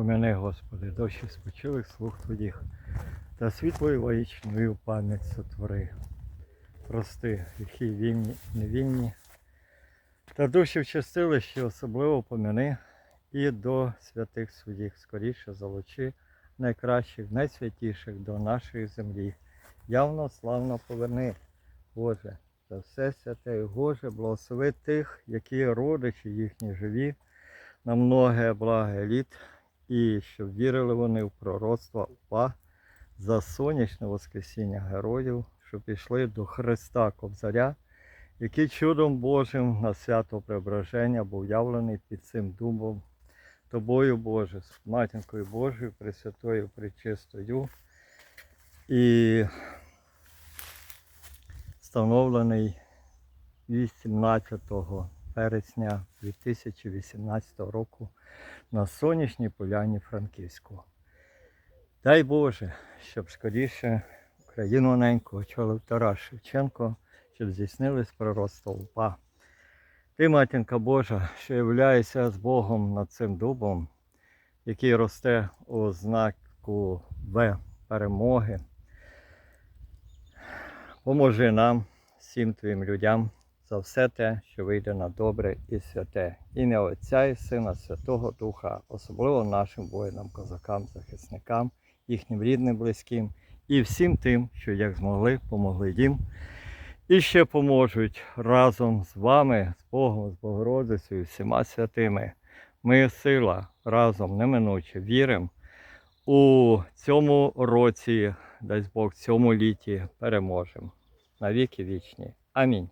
Помяни, Господи, дощі спочилих слух Твоїх, та світлою воїчною пам'ять сотвори. Прости, гріхи вільні і невільні, та душі в чистилищі особливо помяни і до святих своїх скоріше залучи найкращих, найсвятіших до нашої землі. Явно славно поверни, Боже, за все святе і Боже, благослови тих, які родичі їхні живі, на многе благе літ, і щоб вірили вони в пророцтва УПА за сонячне воскресіння героїв, що пішли до Христа Кобзаря, який чудом Божим на свято Преображення був явлений під цим дубом. Тобою, Боже, матінкою Божою, Пресвятою, Пречистою і встановлений 18 вересня 2018 року на сонячній поляні Франківську. Дай Боже, щоб скоріше Україну неньку очолив Тарас Шевченко, щоб здійснились пророцтва УПА. Ти, матінка Божа, що являєшся з Богом над цим дубом, який росте у знаку В перемоги. Поможи нам, всім твоїм людям, за все те, що вийде на добре і святе. Ім'я Отця і Сина Святого Духа, особливо нашим воїнам, козакам, захисникам, їхнім рідним, близьким і всім тим, що як змогли, помогли їм. І ще поможуть разом з вами, з Богом, з Богородицею, всіма святими. Ми сила разом неминуче віримо. У цьому році, дай Бог, цьому літі переможемо. На віки вічні. Амінь.